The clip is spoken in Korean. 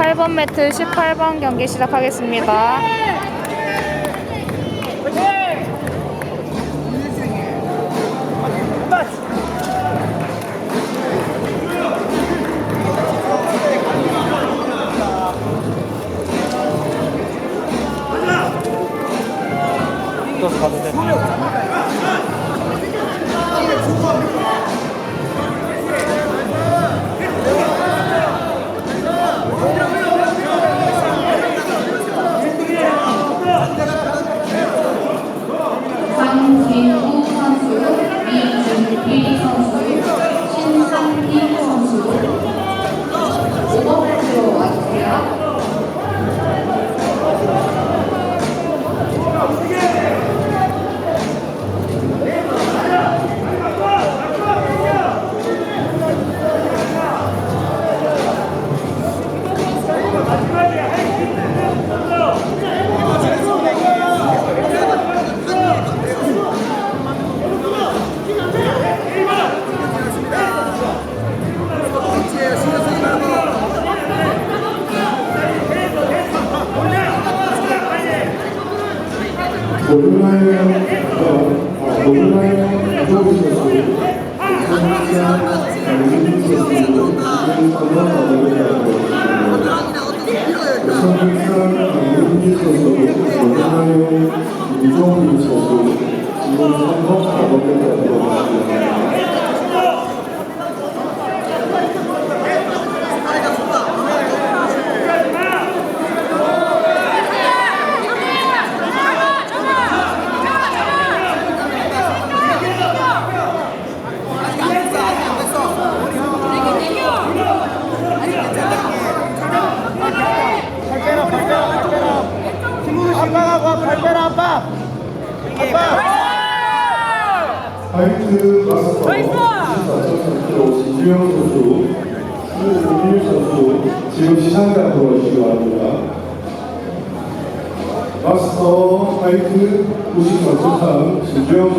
8번 매트 18번 경기 시작하겠습니다. 장 진우 선수, 이준필 노블라의 이동훈 선수, 이동선과 어머니라 빼라 아빠 아빠 하이트 마스터 24.3kg 진주영 선수, 수우일 선수 지금 앞으로 오시기 바랍니다. 마스터 하이트 94.3 진주영